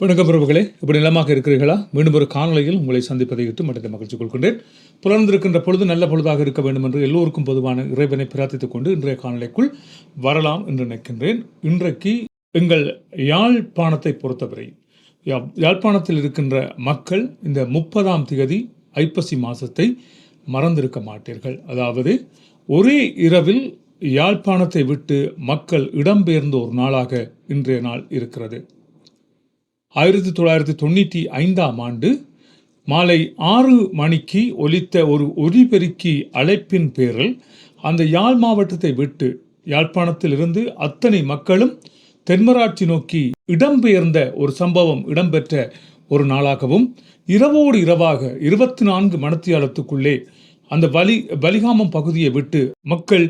வணக்கம் பிரபுகளே இப்படி நிலமாக இருக்கிறீர்களா? மீண்டும் ஒரு காணொலியில் உங்களை சந்திப்பதை இட்டு மட்டத்தை மகிழ்ச்சி கொள்கின்றேன். புலர்ந்திருக்கின்ற பொழுது நல்ல பொழுதாக இருக்க வேண்டும் என்று எல்லோருக்கும் பொதுவான இறைவனை பிரார்த்தித்துக் கொண்டு இன்றைய காணொலிக்குள் வரலாம் என்று நினைக்கின்றேன். இன்றைக்கு எங்கள் யாழ்ப்பாணத்தை பொறுத்தவரை யா- யாழ்ப்பாணத்தில் இருக்கின்ற மக்கள் இந்த முப்பதாம் திகதி ஐப்பசி மாதத்தை மறந்திருக்க மாட்டீர்கள். அதாவது ஒரே இரவில் யாழ்ப்பாணத்தை விட்டு மக்கள் இடம்பெயர்ந்த ஒரு நாளாக இன்றைய நாள் இருக்கிறது. ஆயிரத்தி தொள்ளாயிரத்தி தொண்ணூற்றி ஐந்தாம் ஆண்டு மாலை ஆறு மணிக்கு ஒலித்த ஒரு ஒலிபெருக்கி அழைப்பின் பேரில் அந்த யாழ் மாவட்டத்தை விட்டு யாழ்ப்பாணத்திலிருந்து அத்தனை மக்களும் தென்மராட்சி நோக்கி இடம்பெயர்ந்த ஒரு சம்பவம் இடம்பெற்ற ஒரு நாளாகவும் இரவோடு இரவாக இருபத்தி நான்கு மணத்தியாலத்துக்குள்ளே அந்த வலி வலிகாமம் பகுதியை விட்டு மக்கள்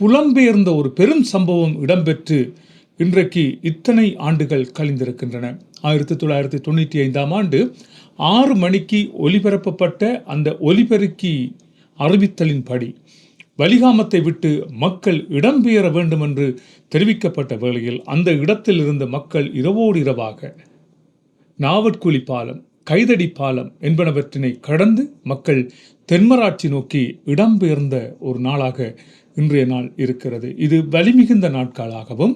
புலம்பெயர்ந்த ஒரு பெரும் சம்பவம் இடம்பெற்று இன்றைக்கு இத்தனை ஆண்டுகள் கழிந்திருக்கின்றன. ஆயிரத்தி தொள்ளாயிரத்தி தொண்ணூற்றி ஐந்தாம் ஆண்டு ஆறு மணிக்கு ஒலிபரப்பப்பட்ட அந்த ஒலிபெருக்கி அறிவித்தலின்படி வலிகாமத்தை விட்டு மக்கள் இடம்பெயர வேண்டும் என்று தெரிவிக்கப்பட்ட வேளையில் அந்த இடத்தில் இருந்த மக்கள் இரவோடு இரவாக நாவற்குழி பாலம் கைதடி பாலம் என்பனவற்றினை கடந்து மக்கள் தென்மராட்சி நோக்கி இடம்பெயர்ந்த ஒரு நாளாக இன்றைய நாள் இருக்கிறது. இது வலிமிகுந்த நாட்களாகவும்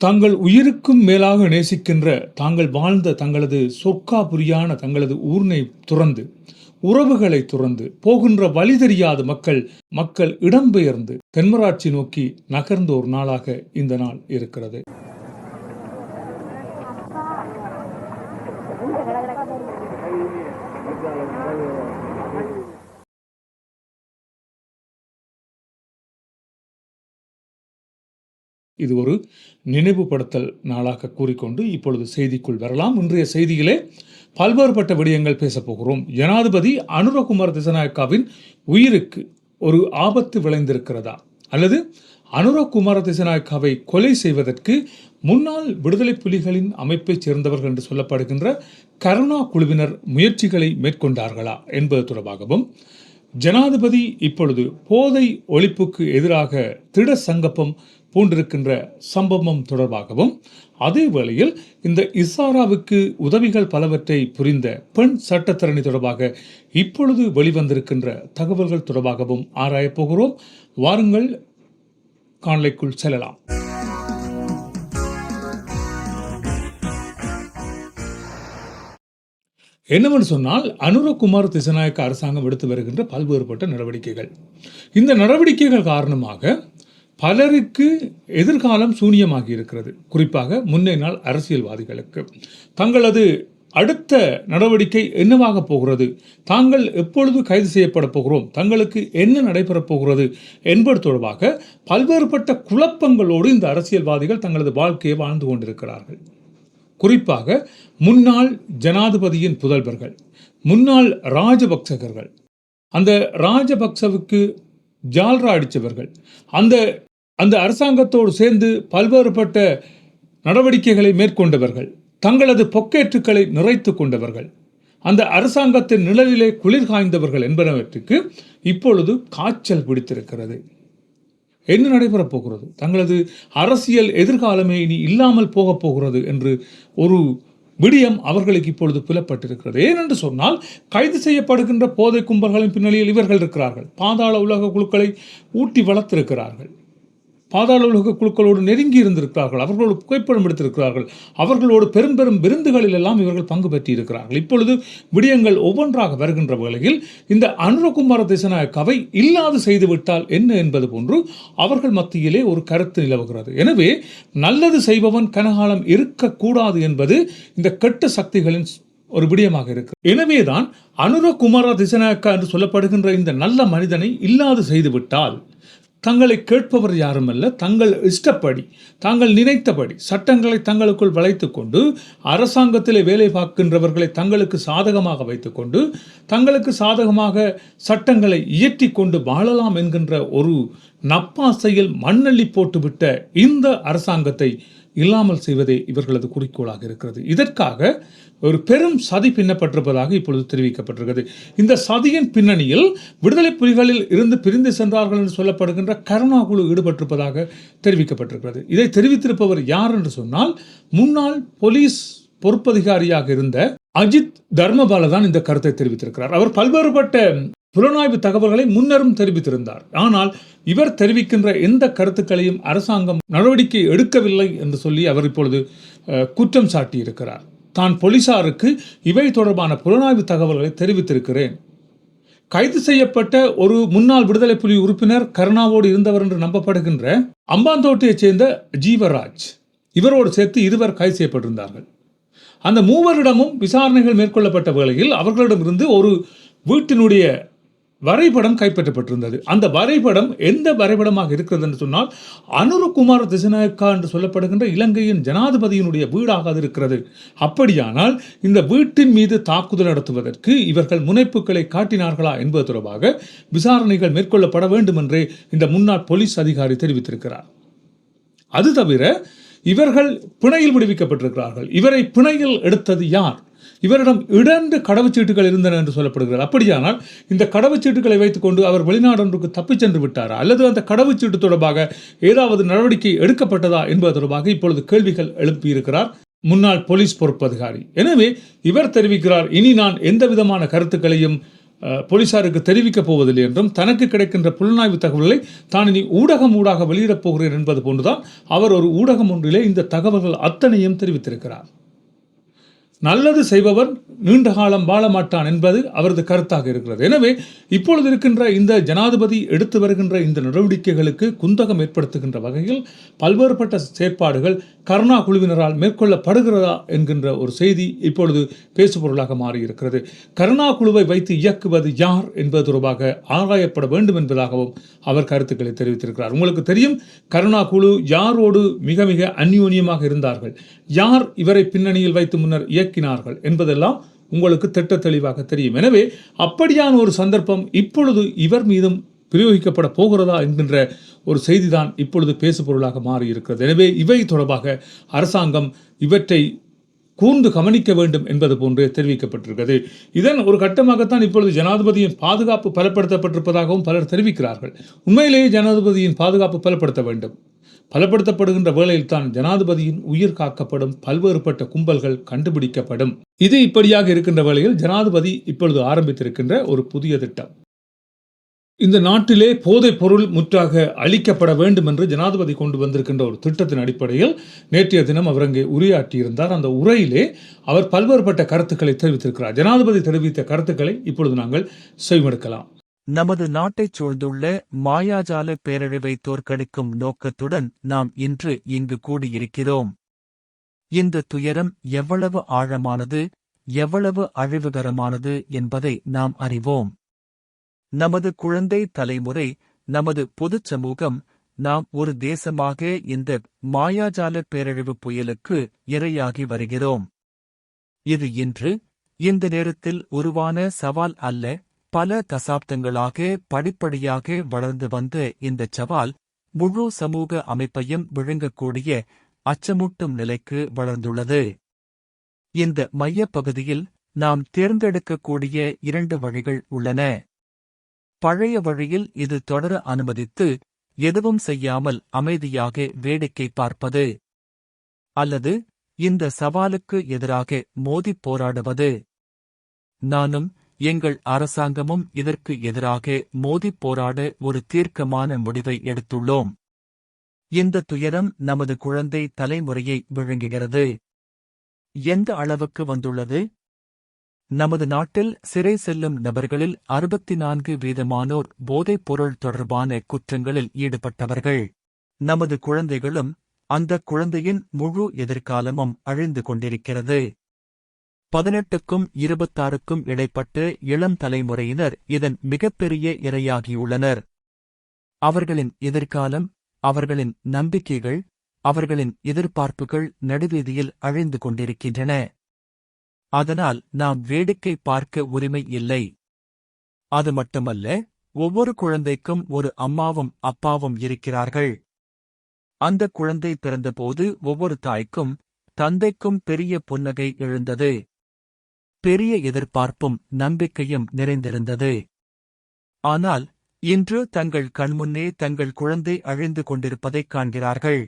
தாங்கள் உயிருக்கும் மேலாக நேசிக்கின்ற தாங்கள் வாழ்ந்த தங்களது சொற்காபுரியான தங்களது ஊர்னை துறந்து உறவுகளை துறந்து போகின்ற வழி தெரியாத மக்கள் மக்கள் இடம்பெயர்ந்து தென்மராட்சி நோக்கி நகர்ந்த ஒரு நாளாக இந்த நாள் இருக்கிறது. இது ஒரு நினைவுபடுத்தல் நாளாக கூறிக்கொண்டு இப்பொழுது செய்திக்குள் வரலாம். இன்றைய செய்தியிலே பல்வேறுபட்ட விடயங்கள் பேசப் போகிறோம். ஜனாதிபதி அனுரகுமார் திசநாயக்காவின் உயிருக்கு ஒரு ஆபத்து விளைந்திருக்கிறதா? அல்லது அனுரகுமார திசநாயக்காவை கொலை செய்வதற்கு முன்னாள் விடுதலை புலிகளின் அமைப்பைச் சேர்ந்தவர்கள் என்று சொல்லப்படுகின்ற கருணா குழுவினர் முயற்சிகளை மேற்கொண்டார்களா என்பது தொடர்பாகவும் ஜனாதிபதி இப்பொழுது போதை ஒழிப்புக்கு எதிராக திட சங்கப்பம் பூண்டிருக்கின்ற சம்பவம் தொடர்பாகவும் அதே வேளையில் இந்த இசாராவுக்கு உதவிகள் பலவற்றை புரிந்த பெண் சட்டத்தரணி தொடர்பாக இப்பொழுது வெளிவந்திருக்கின்ற தகவல்கள் தொடர்பாகவும் ஆராயப் போகிறோம். வாருங்கள் காணலைக்குள் செல்லலாம். என்னவென்று சொன்னால் அனுரகுமார் திசநாயக்க அரசாங்கம் எடுத்து வருகின்ற பல்வேறுபட்ட நடவடிக்கைகள். இந்த நடவடிக்கைகள் காரணமாக பலருக்கு எதிர்காலம் சூனியமாகி இருக்கிறது. குறிப்பாக முன்னே நாள் அரசியல்வாதிகளுக்கு. தங்களது அடுத்த நடவடிக்கை என்னவாக போகிறது? தாங்கள் எப்பொழுது கைது செய்யப்பட போகிறோம்? தங்களுக்கு என்ன நடைபெறப் போகிறது? என்பது தொடர்பாக பல்வேறுபட்ட குழப்பங்களோடு இந்த அரசியல்வாதிகள் தங்களது வாழ்க்கையை வாழ்ந்து கொண்டிருக்கிறார்கள். குறிப்பாக முன்னாள் ஜனாதிபதியின் புதல்வர்கள் முன்னாள் ராஜபக்சகர்கள். அந்த ராஜபக்சவுக்கு ஜால்ரா அடித்தவர்கள். அந்த அந்த அரசாங்கத்தோடு சேர்ந்து பல்வேறுபட்ட நடவடிக்கைகளை மேற்கொண்டவர்கள் தங்களது பொக்கேற்றுக்களை நிறைத்து கொண்டவர்கள். அந்த அரசாங்கத்தின் நிழலிலே குளிர் காய்ந்தவர்கள் என்பனவற்றுக்கு இப்பொழுது காய்ச்சல் பிடித்திருக்கிறது. என்ன நடைபெறப் போகிறது? தங்களது அரசியல் எதிர்காலமே இனி இல்லாமல் போகப் போகிறது என்று ஒரு விடியம் அவர்களுக்கு இப்பொழுது புலப்பட்டிருக்கிறது. ஏனென்று சொன்னால் கைது செய்யப்படுகின்ற போதை கும்பல்களின் பின்னணியில் இவர்கள் இருக்கிறார்கள். பாதாள உலக குழுக்களை ஊட்டி வளர்த்திருக்கிறார்கள். பாதாள உலக குழுக்களோடு நெருங்கி இருந்திருக்கிறார்கள். அவர்களோடு புகைப்படம் எடுத்திருக்கிறார்கள். அவர்களோடு பெரும் பெரும் விருந்துகளில் எல்லாம் இவர்கள் பங்கு பெற்றிருக்கிறார்கள். இப்பொழுது விடயங்கள் ஒவ்வொன்றாக வருகின்ற வேளையில் இந்த அனுரகுமார திசநாயக்கவை இல்லாது செய்துவிட்டால் என்ன என்பது போன்று அவர்கள் மத்தியிலே ஒரு கருத்து நிலவுகிறது. எனவே நல்லது செய்பவன் கனகாலம் இருக்கக்கூடாது என்பது இந்த கெட்ட சக்திகளின் ஒரு விடயமாக இருக்கு எனவேதான் அனுரகுமார திசநாயக்கா என்று சொல்லப்படுகின்ற இந்த நல்ல மனிதனை இல்லாது செய்துவிட்டால் தங்களை கேட்பவர் யாருமல்ல தங்கள் இஷ்டப்படி தாங்கள் நினைத்தபடி சட்டங்களை தங்களுக்குள் வளைத்து கொண்டு அரசாங்கத்திலே வேலை பார்க்கின்றவர்களை தங்களுக்கு சாதகமாக வைத்துக்கொண்டு தங்களுக்கு சாதகமாக சட்டங்களை இயற்றி கொண்டு வாழலாம் என்கின்ற ஒரு நப்பாசையில் மண்ணள்ளி போட்டுவிட்ட இந்த அரசாங்கத்தை இல்லாமல் செய்வதே இவர்களது குறிக்கோளாக இருக்கிறது. இதற்காக ஒரு பெரும் சதி பின்னப்பட்டிருப்பதாக இப்பொழுது தெரிவிக்கப்பட்டிருக்கிறது. இந்த சதியின் பின்னணியில் விடுதலை புலிகளில் இருந்து பிரிந்து சென்றார்கள் என்று சொல்லப்படுகின்ற கருணா குழு ஈடுபட்டிருப்பதாக தெரிவிக்கப்பட்டிருக்கிறது. இதை தெரிவித்திருப்பவர் யார் என்று சொன்னால் முன்னாள் போலீஸ் பொறுப்பதிகாரியாக இருந்த அஜித் தர்மபால தான் இந்த கருத்தை தெரிவித்திருக்கிறார். அவர் பல்வேறுபட்ட புலனாய்வு தகவல்களை முன்னரும் தெரிவித்திருந்தார். ஆனால் இவர் தெரிவிக்கின்ற எந்த கருத்துக்களையும் அரசாங்கம் நடவடிக்கை எடுக்கவில்லை என்று சொல்லி அவர் இப்பொழுது குற்றம் சாட்டியிருக்கிறார். தான் போலீசாருக்கு இவை தொடர்பான புலனாய்வு தகவல்களை தெரிவித்திருக்கிறேன். கைது செய்யப்பட்ட ஒரு முன்னாள் விடுதலை புலி உறுப்பினர் கருணாவோடு இருந்தவர் என்று நம்பப்படுகின்ற அம்பாந்தோட்டையைச் சேர்ந்த ஜீவராஜ் இவரோடு சேர்த்து இருவர் கைது செய்யப்பட்டிருந்தார்கள். அந்த மூவரிடமும் விசாரணைகள் மேற்கொள்ளப்பட்ட வேளையில் அவர்களிடமிருந்து ஒரு வீட்டினுடைய வரைபடம் கைப்பற்றப்பட்டிருந்தது. அந்த வரைபடம் எந்த வரைபடமாக இருக்கிறது என்று சொன்னால் அனுரகுமார திசநாயக்கா என்று சொல்லப்படுகின்ற இலங்கையின் ஜனாதிபதியினுடைய வீடாக அது இருக்கிறது. அப்படியானால் இந்த வீட்டின் மீது தாக்குதல் நடத்துவதற்கு இவர்கள் முனைப்புகளை காட்டினார்களா என்பது தொடர்பாக விசாரணைகள் மேற்கொள்ளப்பட வேண்டும் என்றே இந்த முன்னாள் போலீஸ் அதிகாரி தெரிவித்திருக்கிறார். அது தவிர இவர்கள் பிணையில் விடுவிக்கப்பட்டிருக்கிறார்கள். இவரை பிணையில் எடுத்தது யார்? இவரிடம் இரண்டு கடவுச்சீட்டுகள் இருந்தன என்று சொல்லப்படுகிறது அப்படியானால் இந்த கடவுச்சீட்டுகளை வைத்துக்கொண்டு அவர் வெளிநாடொன்றுக்கு தப்பிச் சென்று விட்டாரா? அல்லது அந்த கடவுச்சீட்டு தொடர்பாக ஏதாவது நடவடிக்கை எடுக்கப்பட்டதா என்பது தொடர்பாக இப்பொழுது கேள்விகள் எழுப்பியிருக்கிறார் முன்னாள் போலீஸ் பொறுப்பதிகாரி. எனவே இவர் தெரிவிக்கிறார் இனி நான் எந்த விதமான கருத்துக்களையும் போலீசாருக்கு தெரிவிக்கப் போவதில்லை என்றும் தனக்கு கிடைக்கின்ற புலனாய்வு தகவல்களை தான் இனி ஊடகம் ஊடாக வெளியிடப் போகிறேன் என்பது போன்றுதான் அவர் ஒரு ஊடகம் ஒன்றிலே இந்த தகவல்கள் அத்தனையும் தெரிவித்திருக்கிறார். நல்லது செய்பவர் நீண்ட காலம் வாழ மாட்டான் என்பது அவரது கருத்தாக இருக்கிறது. எனவே இப்பொழுது இருக்கின்ற இந்த ஜனாதிபதி எடுத்து வருகின்ற இந்த நடவடிக்கைகளுக்கு குந்தகம் ஏற்படுத்துகின்ற வகையில் பல்வேறுபட்ட செயற்பாடுகள் கருணா குழுவினரால் மேற்கொள்ளப்படுகிறதா என்கின்ற ஒரு செய்தி இப்பொழுது பேசுபொருளாக மாறியிருக்கிறது. கருணா குழுவை வைத்து இயக்குவது யார் என்பது தொடர்பாக ஆராயப்பட வேண்டும் என்பதாகவும் அவர் கருத்துக்களை தெரிவித்திருக்கிறார். உங்களுக்கு தெரியும் கருணா குழு யாரோடு மிக மிக அந்யோன்யமாக இருந்தார்கள்? யார் இவரை பின்னணியில் வைத்து முன்னர் இயக்க இயக்கினார்கள் என்பதெல்லாம் உங்களுக்கு திட்ட தெளிவாக தெரியும். எனவே அப்படியான ஒரு சந்தர்ப்பம் இப்பொழுது இவர் மீதும் பிரயோகிக்கப்பட போகிறதா என்கின்ற ஒரு செய்திதான் இப்பொழுது பேசுபொருளாக மாறியிருக்கிறது. எனவே இவை தொடர்பாக அரசாங்கம் இவற்றை கூர்ந்து கவனிக்க வேண்டும் என்பது போன்று தெரிவிக்கப்பட்டிருக்கிறது. இதன் ஒரு கட்டமாகத்தான் இப்பொழுது ஜனாதிபதியின் பாதுகாப்பு பலப்படுத்தப்பட்டிருப்பதாகவும் பலர் தெரிவிக்கிறார்கள். உண்மையிலேயே ஜனாதிபதியின் பாதுகாப்பு பலப்படுத்த வேண்டும். பலப்படுத்தப்படுகின்ற வேளையில்தான் ஜனாதிபதியின் உயிர் காக்கப்படும் பல்வேறுபட்ட கும்பல்கள் கண்டுபிடிக்கப்படும். இது இப்படியாக இருக்கின்ற வேளையில் ஜனாதிபதி இப்பொழுது ஆரம்பித்திருக்கின்ற ஒரு புதிய திட்டம். இந்த நாட்டிலே போதைப் பொருள் முற்றாக அழிக்கப்பட வேண்டும் என்று ஜனாதிபதி கொண்டு வந்திருக்கின்ற ஒரு திட்டத்தின் அடிப்படையில் நேற்றைய தினம் அவர் அங்கே உரையாற்றியிருந்தார். அந்த உரையிலே அவர் பல்வேறுபட்ட கருத்துக்களை தெரிவித்திருக்கிறார். ஜனாதிபதி தெரிவித்த கருத்துக்களை இப்பொழுது நாங்கள் செவிமடுக்கலாம் நமது நாட்டைச் சூழ்ந்துள்ள மாயாஜால பேரழிவை தோற்கடிக்கும் நோக்கத்துடன் நாம் இன்று இங்கு கூடியிருக்கிறோம். இந்த துயரம் எவ்வளவு ஆழமானது எவ்வளவு அழிவுகரமானது என்பதை நாம் அறிவோம். நமது குழந்தை தலைமுறை நமது பொதுச் சமூகம் நாம் ஒரு தேசமாக இந்த மாயாஜால பேரழிவு புயலுக்கு இரையாகி வருகிறோம். இது இன்று இந்த நேரத்தில் உருவான சவால் அல்ல பல தசாப்தங்களாக படிப்படியாக வளர்ந்து வந்த இந்த சவால் முழு சமூக அமைப்பையும் விழுங்கக்கூடிய அச்சமூட்டும் நிலைக்கு வளர்ந்துள்ளது. இந்த மையப் பகுதியில் நாம் தேர்ந்தெடுக்கக்கூடிய இரண்டு வழிகள் உள்ளன. பழைய வழியில் இது தொடர அனுமதித்து எதுவும் செய்யாமல் அமைதியாக வேடிக்கை பார்ப்பது அல்லது இந்த சவாலுக்கு எதிராக மோதிப் போராடுவது. நானும் எங்கள் அரசாங்கமும் இதற்கு எதிராக மோதிப் போராட ஒரு தீர்க்கமான முடிவை எடுத்துள்ளோம். இந்த துயரம் நமது குழந்தை தலைமுறையை விழுங்குகிறது. எந்த அளவுக்கு வந்துள்ளது? நமது நாட்டில் சிறை செல்லும் நபர்களில் அறுபத்தி நான்கு வீதமானோர் போதைப் பொருள் தொடர்பான குற்றங்களில் ஈடுபட்டவர்கள். நமது குழந்தைகளும் அந்த குழந்தையின் முழு எதிர்காலமும் அழிந்து கொண்டிருக்கிறது. பதினெட்டுக்கும் இருபத்தாறுக்கும் இடைப்பட்ட இளம் தலைமுறையினர் இதன் மிகப்பெரிய இரையாகியுள்ளனர். அவர்களின் எதிர்காலம் அவர்களின் நம்பிக்கைகள் அவர்களின் எதிர்பார்ப்புகள் நடுவீதியில் அழிந்து கொண்டிருக்கின்றன. அதனால் நாம் வேடிக்கை பார்க்க உரிமை இல்லை. அது மட்டுமல்ல ஒவ்வொரு குழந்தைக்கும் ஒரு அம்மாவும் அப்பாவும் இருக்கிறார்கள். அந்த குழந்தை பிறந்தபோது ஒவ்வொரு தாய்க்கும் தந்தைக்கும் பெரிய புன்னகை எழுந்தது. பெரிய எதிர்பார்ப்பும் நம்பிக்கையும் நிறைந்திருந்தது. ஆனால் இன்று தங்கள் கண்முன்னே தங்கள் குழந்தை அழிந்து கொண்டிருப்பதைக் காண்கிறார்கள்.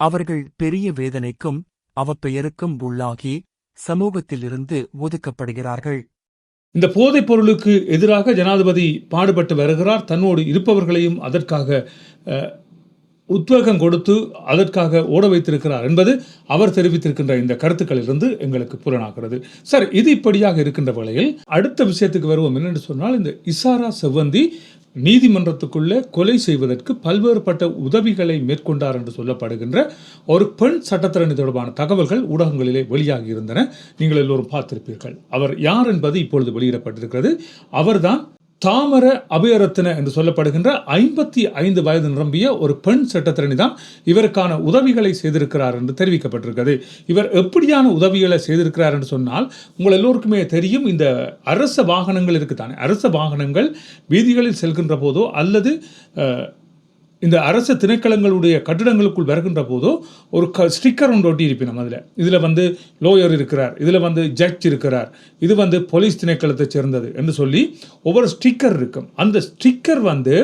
அவர்கள் பெரிய வேதனைக்கும் அவப்பெயருக்கும் உள்ளாகி சமூகத்திலிருந்து ஒதுக்கப்படுகிறார்கள். இந்த போதைப் பொருளுக்கு எதிராக ஜனாதிபதி பாடுபட்டு வருகிறார். தன்னோடு இருப்பவர்களையும் அதற்காக அஹ், உத்வேகம் கொடுத்து அதற்காக ஓட வைத்திருக்கிறார் என்பது அவர் தெரிவித்திருக்கின்ற இந்த கருத்துக்களிலிருந்து எங்களுக்கு புலனாகிறது. சார் இது இப்படியாக இருக்கின்ற வேளையில் அடுத்த விஷயத்துக்கு வருவோம். என்னென்று சொன்னால் இந்த இசாரா செவ்வந்தி நீதிமன்றத்துக்குள்ளே கொலை செய்வதற்கு பல்வேறுபட்ட உதவிகளை மேற்கொண்டார் என்று சொல்லப்படுகின்ற ஒரு பெண் சட்டத்திறனை தொடர்பான தகவல்கள் ஊடகங்களிலே வெளியாகி இருந்தன. நீங்கள் எல்லோரும் பார்த்திருப்பீர்கள். அவர் யார் என்பது இப்பொழுது வெளியிடப்பட்டிருக்கிறது. அவர்தான் தாமர அபயரத்தின என்று சொல்லப்படுகின்ற ஐம்பத்தி ஐந்து வயது நிரம்பிய ஒரு பெண் சட்டத்திறனி தான் இவருக்கான உதவிகளை செய்திருக்கிறார் என்று தெரிவிக்கப்பட்டிருக்கிறது. இவர் எப்படியான உதவிகளை செய்திருக்கிறார் என்று சொன்னால் உங்கள் எல்லோருக்குமே தெரியும் இந்த அரச வாகனங்கள் இருக்குதானே? அரச வாகனங்கள் வீதிகளில் செல்கின்ற போதோ அல்லது இந்த அரசு திணைக்களங்களுடைய கட்டிடங்களுக்குள் வருகின்ற போதோ ஒரு க ஸ்டிக்கர் ஒன்று ஒட்டி இருப்பினோம் அதில். இதில் வந்து லோயர் இருக்கிறார் இதில் வந்து ஜட்ஜ் இருக்கிறார் இது வந்து போலீஸ் திணைக்களத்தை சேர்ந்தது என்று சொல்லி ஒவ்வொரு ஸ்டிக்கர் இருக்கும். அந்த ஸ்டிக்கர் வந்து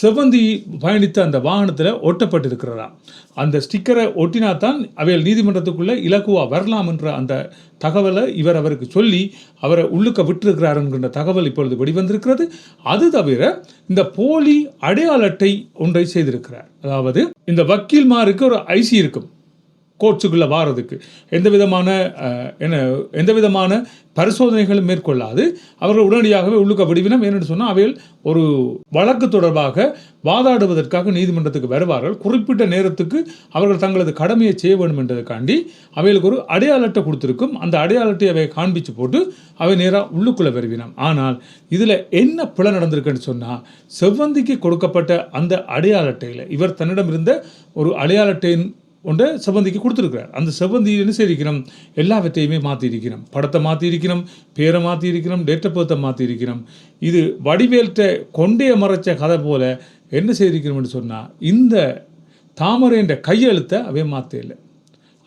செவந்தி பயணித்த அந்த வாகனத்தில் ஒட்டப்பட்டிருக்கிறதா அந்த ஸ்டிக்கரை ஒட்டினா தான் அவையில் நீதிமன்றத்துக்குள்ளே இலக்குவா வரலாம் என்ற அந்த தகவலை இவர் அவருக்கு சொல்லி அவரை உள்ளுக்க விட்டிருக்கிறார் என்கின்ற தகவல் இப்பொழுது வெளிவந்திருக்கிறது. அது தவிர இந்த போலி அடையாள அட்டை ஒன்றை செய்திருக்கிறார். அதாவது இந்த வக்கீல்மாருக்கு ஒரு ஐசி இருக்கும். கோர்ட்ஸுக்குள்ளே வாரதுக்கு. எந்த விதமான என்ன எந்த விதமான பரிசோதனைகளும் மேற்கொள்ளாது. அவர்கள் உடனடியாகவே உள்ளுக்க விடுவினம் ஏனென்று சொன்னால் அவைகள் ஒரு வழக்கு தொடர்பாக வாதாடுவதற்காக நீதிமன்றத்துக்கு வருவார்கள். குறிப்பிட்ட நேரத்துக்கு அவர்கள் தங்களது கடமையை செய்ய வேண்டும் என்றதுக்காண்டி அவைகளுக்கு ஒரு அடையாள அட்டை கொடுத்துருக்கும். அந்த அடையாள அட்டையை அவை காண்பிச்சு போட்டு அவை நேராக உள்ளுக்குள்ளே வருவினம். ஆனால் இதில் என்ன பிழை நடந்திருக்குன்னு சொன்னால் செவ்வந்திக்கு கொடுக்கப்பட்ட அந்த அடையாள அட்டையில் இவர் தன்னிடம் இருந்த ஒரு அடையாள அட்டையின் ஒன்றை செவ்வந்திக்கு கொடுத்துருக்கிறார். அந்த செவ்வந்தி என்ன செய்திருக்கிறோம்? எல்லாவற்றையுமே மாற்றியிருக்கிறோம் படத்தை மாற்றியிருக்கிறோம் பேரை மாற்றியிருக்கிறோம் டேட் ஆஃப் பர்த்தை மாற்றியிருக்கிறோம் இது வடிவேல்கிட்ட கொண்டே மறைச்ச கதை போல் என்ன செய்திருக்கிறோம்னு சொன்னால் இந்த தாமரை என்ற கையெழுத்தை அவே மாற்ற இல்லை.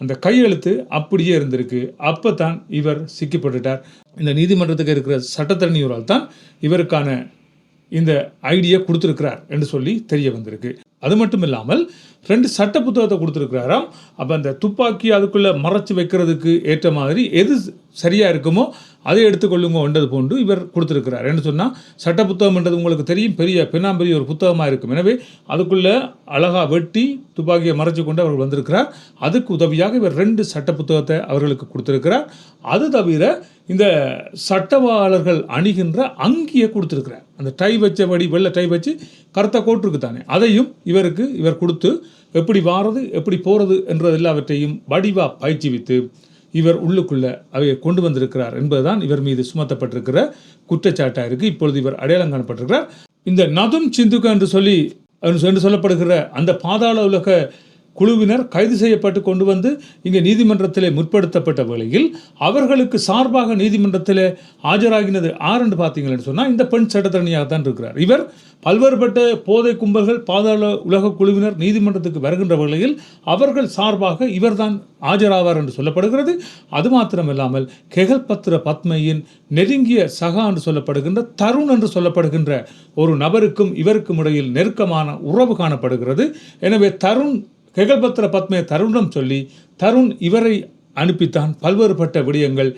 அந்த கையெழுத்து அப்படியே இருந்திருக்கு. அப்போ தான் இவர் சிக்கப்பட்டுட்டார். இந்த நீதிமன்றத்துக்கு இருக்கிற சட்டத்தரணியோரால் தான் இவருக்கான இந்த ஐடியா கொடுத்துருக்கிறார் என்று சொல்லி தெரிய வந்திருக்கு. அது மட்டும் இல்லாமல் ரெண்டு சட்ட புத்தகத்தை கொடுத்துருக்கிறாராம். அப்போ அந்த துப்பாக்கி அதுக்குள்ளே மறைச்சி வைக்கிறதுக்கு ஏற்ற மாதிரி எது சரியாக இருக்குமோ அதை எடுத்துக்கொள்ளுங்க என்றது போன்று இவர் கொடுத்துருக்கிறார். என்ன சொன்னால் சட்ட புத்தகம்ன்றது உங்களுக்கு தெரியும் பெரிய பெண்ணாம்பெரிய ஒரு புத்தகமாக இருக்கும். எனவே அதுக்குள்ளே அழகாக வெட்டி துப்பாக்கியை மறைச்சி கொண்டு அவர் வந்திருக்கிறார். அதுக்கு உதவியாக இவர் ரெண்டு சட்ட புத்தகத்தை அவர்களுக்கு கொடுத்துருக்கிறார். அது தவிர இந்த சட்டவாளர்கள் அணிகின்ற அங்கியை கொடுத்துருக்கிறார். அந்த டை வச்சபடி வெள்ளை டை வச்சு கருத்தை கோட்டிருக்கு தானே. அதையும் இவருக்கு இவர் கொடுத்து எப்படி வாரது எப்படி போகிறது என்றது எல்லாவற்றையும் வடிவாக பயிற்சிவித்து இவர் உள்ளுக்குள்ளே அவையை கொண்டு வந்திருக்கிறார் என்பதுதான் இவர் மீது சுமத்தப்பட்டிருக்கிற குற்றச்சாட்டாக இருக்குது இப்பொழுது இவர் அடையாளம் காணப்பட்டிருக்கிறார். இந்த நதும் சிந்துக்க என்று சொல்லி என்று சொல்லப்படுகிற அந்த பாதாள உலக குழுவினர் கைது செய்யப்பட்டு கொண்டு வந்து இங்கே நீதிமன்றத்திலே முற்படுத்தப்பட்ட வேளையில் அவர்களுக்கு சார்பாக நீதிமன்றத்திலே ஆஜராகினது ஆறுன்னு என்று பார்த்தீங்கன்னு சொன்னால் இந்த பெண் சட்டத்தரணியாக தான் இருக்கிறார். இவர் பல்வேறுபட்ட போதை கும்பல்கள் பாதாள உலக குழுவினர் நீதிமன்றத்துக்கு வருகின்ற வேளையில் அவர்கள் சார்பாக இவர்தான் ஆஜராவார் என்று சொல்லப்படுகிறது. அது மாத்திரமில்லாமல் கெகல்பத்ர பத்மையின் நெருங்கிய சகா என்று சொல்லப்படுகின்ற தருண் என்று சொல்லப்படுகின்ற ஒரு நபருக்கும் இவருக்கும் இடையில் நெருக்கமான உறவு காணப்படுகிறது. எனவே தருண் கெகல்பத்ர பத்மே தருணம் சொல்லி தருண் இவரை அனுப்பித்தான் பல்வேறுபட்ட விடயங்கள்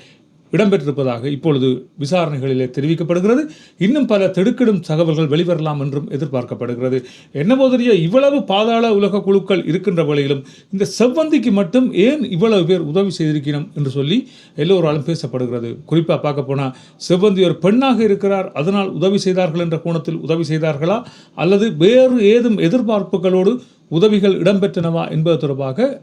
இடம்பெற்றிருப்பதாக இப்பொழுது விசாரணைகளிலே தெரிவிக்கப்படுகிறது. இன்னும் பல திடுக்கிடும் தகவல்கள் வெளிவரலாம் என்றும் எதிர்பார்க்கப்படுகிறது. என்னவோ தெரிய இவ்வளவு பாதாள உலக குழுக்கள் இருக்கின்ற வேளையிலும் இந்த செவ்வந்திக்கு மட்டும் ஏன் இவ்வளவு பேர் உதவி செய்திருக்கணும் என்று சொல்லி எல்லோராலும் பேசப்படுகிறது. குறிப்பாக பார்க்க போனால் செவ்வந்தி ஒரு பெண்ணாக இருக்கிறார் அதனால் உதவி செய்தார்கள் என்ற கோணத்தில் உதவி செய்தார்களா? அல்லது வேறு ஏதும் எதிர்பார்ப்புகளோடு உதவிகள் இடம்பெற்றனவா என்பது தொடர்பாக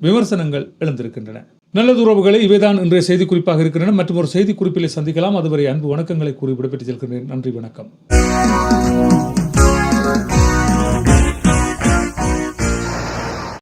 விமர்சனங்கள் எழுந்திருக்கின்றன. நல்லது உறவுகளை இவைதான் இன்றைய செய்தி குறிப்பாக இருக்கின்றன. மற்றும் ஒரு செய்தி குறிப்பிலே சந்திக்கலாம். அதுவரை அன்பு வணக்கங்களை கூறி விடைபெற்று செல்கிறேன் நன்றி வணக்கம்.